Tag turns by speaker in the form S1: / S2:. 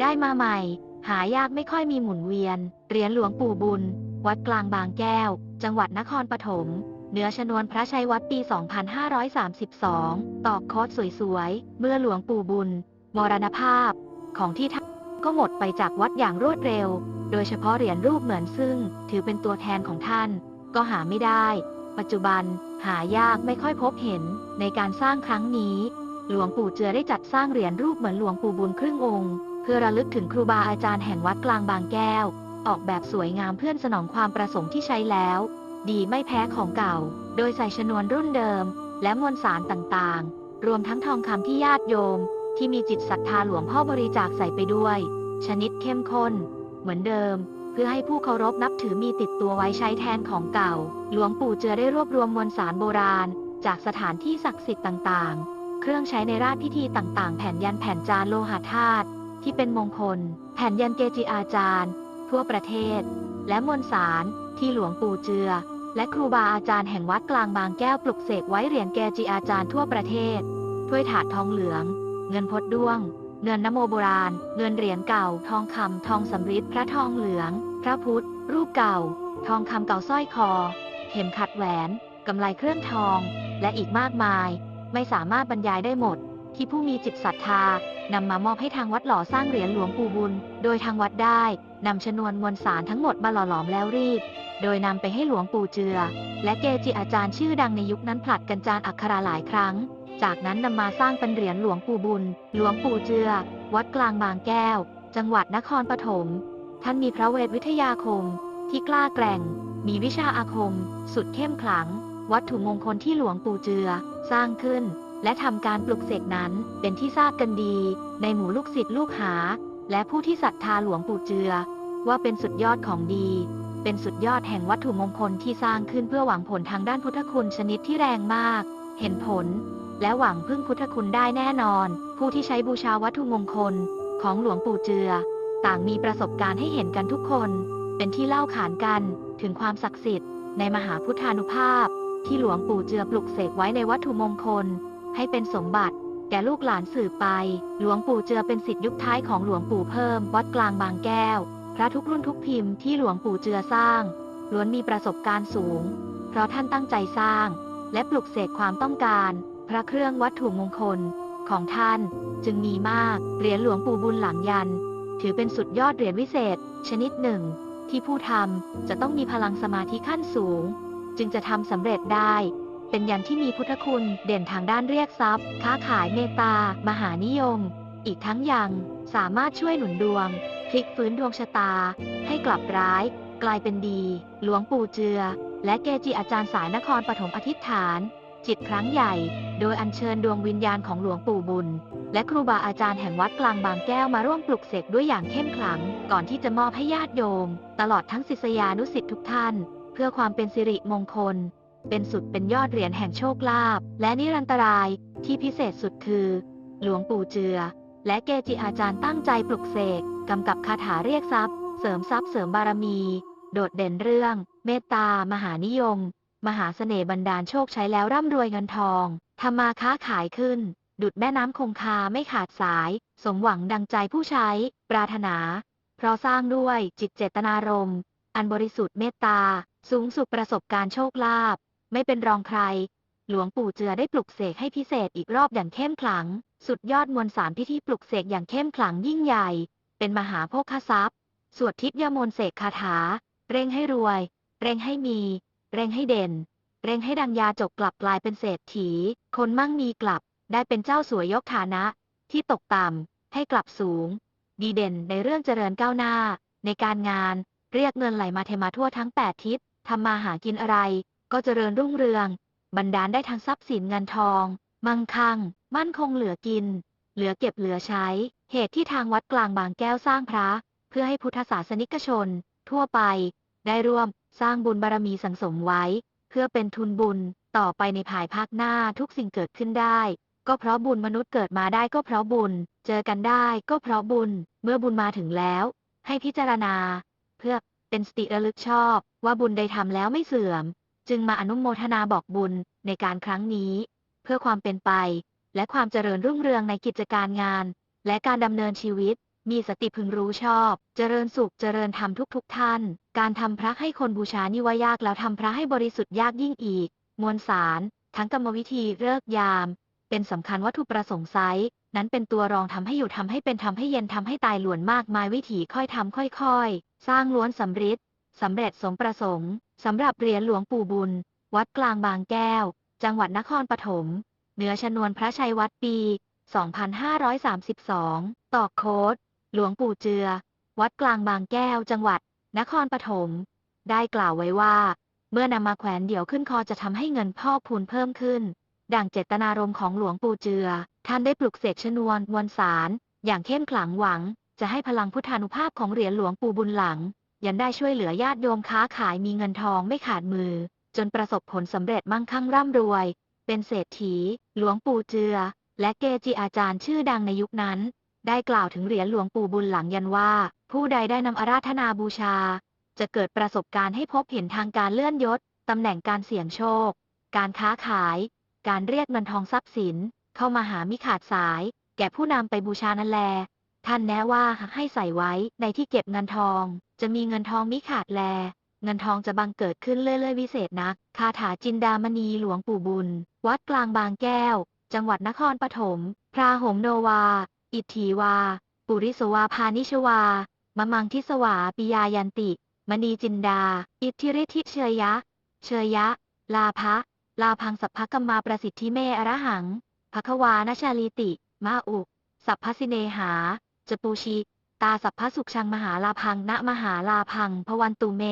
S1: ได้มาใหม่ หายากไม่ค่อยมีหมุนเวียน เหรียญหลวงปู่บุญ วัดกลางบางแก้ว จังหวัดนครปฐมเนื้อชนวนพระชัยวัดปี 2532 ตอกโคดสวยๆ เมื่อหลวงปู่บุญ มรณภาพ ของที่ท่านก็หมดไปจากวัดอย่างรวดเร็ว โดยเฉพาะเหรียญรูปเหมือนซึ่ง ถือเป็นตัวแทนของท่าน ก็หาไม่ได้ ปัจจุบัน หายากไม่ค่อยพบเห็นในการสร้างครั้งนี้ หลวงปู่เจือได้จัดสร้างเหรียญรูปเหมือนหลวงปู่บุญครึ่งองค์ เพื่อระลึกถึงครูบาอาจารย์แห่งวัดกลางบางแก้ว ออกแบบสวยงามเพื่อสนองความประสงค์ที่ใช้แล้ว ดีไม่แพ้ของเก่า โดยใส่ชนวนรุ่นเดิม และมวลสารต่างๆ รวมทั้งทองคำที่ญาติโยม ที่มีจิตศรัทธาหลวงพ่อบริจาคใส่ไปด้วย ชนิดเข้มข้น เหมือนเดิม เพื่อให้ผู้เคารพนับถือมีติดตัวไว้ใช้แทนของเก่า หลวงปู่เจือได้รวบรวมมวลสารโบราณ จากสถานที่ศักดิ์สิทธิ์ต่างๆ เครื่องใช้ในราชพิธีต่างๆ แผ่นยันแผ่นจานโลหะธาตุ ที่เป็นมงคล แผ่นยันเกจิอาจารย์ ทั่วประเทศ และมวลสารที่หลวงปู่เจือ และครูบาอาจารย์แห่งวัดกลางบางแก้วปลุกเสกไว้เหรียญเกจิอาจารย์ทั่วประเทศถ้วยถาดทองเหลือง เงินพดด้วง เงินนโมโบราณ เงินเหรียญเก่า ทองคำทองสำริดพระทองเหลือง พระพุทธ รูปเก่า ทองคำเก่าสร้อยคอ เข็มขัดแหวนกำไลเครื่องทอง และอีกมากมาย ไม่สามารถบรรยายได้หมด ที่ผู้มีจิตศรัทธานำมามอบให้ทางวัดหล่อสร้างเหรียญหลวงปู่บุญ โดยทางวัดได้นำชนวนมวลสารทั้งหมดมาหล่อหลอมแล้วรีด โดยนำไปให้หลวงปู่เจือ และเกจิอาจารย์ชื่อดังในยุคนั้นผลัดกันจานอักขระหลายครั้ง จากนั้นนำมาสร้างเป็นเหรียญหลวงปู่บุญ หลวงปู่เจือ วัดกลางบางแก้ว จังหวัดนครปฐม ท่านมีพระเวทวิทยาคม ที่กล้าแกร่ง มีวิชาอาคม สุดเข้มขลัง วัตถุมงคลที่หลวงปู่เจือ สร้างขึ้น และทำการปลุกเสกนั้นเป็นที่ทราบกันดี ในหมู่ลูกศิษย์ลูกหา และผู้ที่ศรัทธาหลวงปู่เจือ ว่าเป็นสุดยอดของดี เป็นสุดยอดแห่งวัตถุมงคลที่สร้างขึ้นเพื่อหวังผลทางด้านพุทธคุณชนิดที่แรงมาก เห็นผล และหวังพึ่งพุทธคุณได้แน่นอน ผู้ที่ใช้บูชาวัตถุมงคล ของหลวงปู่เจือ ต่างมีประสบการณ์ให้เห็นกันทุกคน เป็นที่เล่าขานกันถึงความศักดิ์สิทธิ์ในมหาพุทธานุภาพ ที่หลวงปู่เจือปลุกเสกไว้ในวัตถุมงคล ให้เป็นสมบัติ แก่ลูกหลานสืบไป หลวงปู่เจือเป็นสิทธิยุคท้ายของหลวงปู่เพิ่ม วัดกลางบางแก้ว พระทุกรุ่นทุกพิมพ์ที่หลวงปู่เจือสร้าง ล้วนมีประสบการณ์สูง เพราะท่านตั้งใจสร้าง และปลุกเสกความต้องการ พระเครื่องวัตถุมงคลของท่าน จึงมีมาก เหรียญหลวงปู่บุญหลังยัน ถือเป็นสุดยอดเหรียญวิเศษ ชนิดหนึ่ง ที่ผู้ทำจะต้องมีพลังสมาธิขั้นสูง จึงจะทำสำเร็จได้ เป็นยันที่มีพุทธคุณเด่นทางด้านเรียกทรัพย์ ค้าขายเมตตา มหานิยม อีกทั้งยังสามารถช่วยหนุนดวง พลิกฟื้นดวงชะตา ให้กลับร้าย กลายเป็นดี หลวงปู่เจือ และเกจิอาจารย์สายนครปฐมอธิษฐาน จิตครั้งใหญ่ โดยอัญเชิญดวงวิญญาณของหลวงปู่บุญ และครูบาอาจารย์แห่งวัดกลางบางแก้วมาร่วมปลุกเสกด้วยอย่างเข้มขลัง ก่อนที่จะมอบให้ญาติโยม ตลอดทั้งศิษยานุศิษย์ทุกท่าน เพื่อความเป็นสิริมงคล เป็นสุดเป็นยอดเหรียญแห่งโชคลาภและนิรันตรายที่พิเศษสุดคือ หลวงปู่เจือ และเกจิอาจารย์ตั้งใจปลุกเสกกำกับคาถาเรียกทรัพย์ เสริมทรัพย์เสริมบารมี โดดเด่นเรื่อง เมตตามหานิยม มหาเสน่ห์บันดาลโชคใช้แล้วร่ำรวยเงินทองทำมาค้าขายขึ้น ดุดแม่น้ำคงคาไม่ขาดสาย สมหวังดังใจผู้ใช้ ปรารถนา เพราะสร้างด้วยจิตเจตนารมณ์ อันบริสุทธิ์เมตตา สูงสุดประสบการณ์โชคลาภ ไม่เป็นรองใคร หลวงปู่เจือได้ปลุกเสกให้พิเศษอีกรอบอย่างเข้มขลัง สุดยอดมวลสารพิธีปลุกเสกอย่างเข้มขลังยิ่งใหญ่ เป็นมหาโภคทรัพย์ สวดทิพยมนต์เสกคาถา เร่งให้รวย เร่งให้มี เร่งให้เด่น เร่งให้ดังยาจกกลับกลายเป็นเศรษฐี คนมั่งมีกลับ ได้เป็นเจ้าสวยยกฐานะ ที่ตกต่ำให้กลับสูง ดีเด่นในเรื่องเจริญก้าวหน้า ในการงาน เรียกเงินไหลมาเทมาทั่วทั้งแปดทิศทำมาหากินอะไร ก็เจริญรุ่งเรือง บันดาลได้ทั้งทรัพย์สินเงินทอง มั่งคั่ง มั่นคงเหลือกิน เหลือเก็บเหลือใช้ เหตุที่ทางวัดกลางบางแก้วสร้างพระ เพื่อให้พุทธศาสนิกชน ทั่วไป ได้ร่วมสร้างบุญบารมีสังสมไว้ เพื่อเป็นทุนบุญต่อไปในภายภาคหน้าทุกสิ่งเกิดขึ้นได้ ก็เพราะบุญมนุษย์เกิดมาได้ก็เพราะบุญ เจอกันได้ก็เพราะบุญ เมื่อบุญมาถึงแล้ว ให้พิจารณา เพื่อเป็นสติระลึกชอบว่าบุญได้ทำแล้วไม่เสื่อม จึงมาอนุโมทนาบอกบุญในการครั้งนี้ เพื่อความเป็นไป และความเจริญรุ่งเรืองในกิจการงาน และการดำเนินชีวิต มีสติพึงรู้ชอบ เจริญสุขเจริญธรรมทุกๆทท่าน การทำพระให้คนบูชานี่ว่ายากแล้วทำพระให้บริสุทธิ์ยากยิ่งอีก มวลสาร ทั้งกรรมวิธีเลิกยาม เป็นสำคัญวัตถุประสงค์ไซส์นั้นเป็นตัวรองทำให้อยู่ทำให้เป็นทำให้เย็นทำให้ตายหลวนมากมายวิถีค่อยทำค่อย ๆ สร้างล้วนสำริด สำเร็จสมประสงค์สำหรับเหรียญหลวงปู่บุญ วัดกลางบางแก้ว จังหวัดนครปฐมเหนือชนวนพระชัยวัดปี 2532ต่อโค้ดหลวงปู่เจือ วัดกลางบางแก้ว จังหวัด นครปฐมได้กล่าวไว้ว่า เมื่อนำมาแขวนเดี่ยวขึ้นคอจะทำให้เงินพ่อพูนเพิ่มขึ้น ดังเจตนารมณ์ของหลวงปู่เจือ ท่านได้ปลุกเสกชนวนมวลสาร อย่างเข้มขลังหวัง จะให้พลังพุทธานุภาพของเหรียญหลวงปู่บุญหลัง ยันได้ช่วยเหลือญาติโยมค้าขายมีเงินทองไม่ขาดมือ จนประสบผลสำเร็จมั่งคั่งร่ำรวย เป็นเศรษฐี หลวงปู่เจือ และเกจิอาจารย์ชื่อดังในยุคนั้น ได้กล่าวถึงเหรียญหลวงปู่บุญหลังยันว่า ผู้ใดได้นำอาราธนาบูชา จะเกิดประสบการณ์ให้พบเห็นทางการเลื่อนยศตำแหน่งการเสี่ยงโชค การค้าขาย การเรียกเงินทองทรัพย์สิน เข้ามาหามิขาดสาย แก่ผู้นำไปบูชานั่นแล ท่านแนะว่าให้ใส่ไว้ในที่เก็บเงินทอง จะมีเงินทองมิขาดแล เงินทองจะบังเกิดขึ้นเรื่อยๆวิเศษนัก คาถาจินดามณีหลวงปู่บุญ วัดกลางบางแก้ว จังหวัดนครปฐม พราหมโนวา อิทธีวา ปุริสวาพานิชวามะมังทิสวาปิยายันติ มณีจินดา อิทธิฤทธิเชยยะ เชยยะ ลาภะลาพังสัพพกัมมาประสิทธิเมอระหังภควานชาลีติ มาอุ สัพพสิเนหา จปูชิ ตาสัพพสุขชังมหาลาพังณมหาลาพังพวันตุเม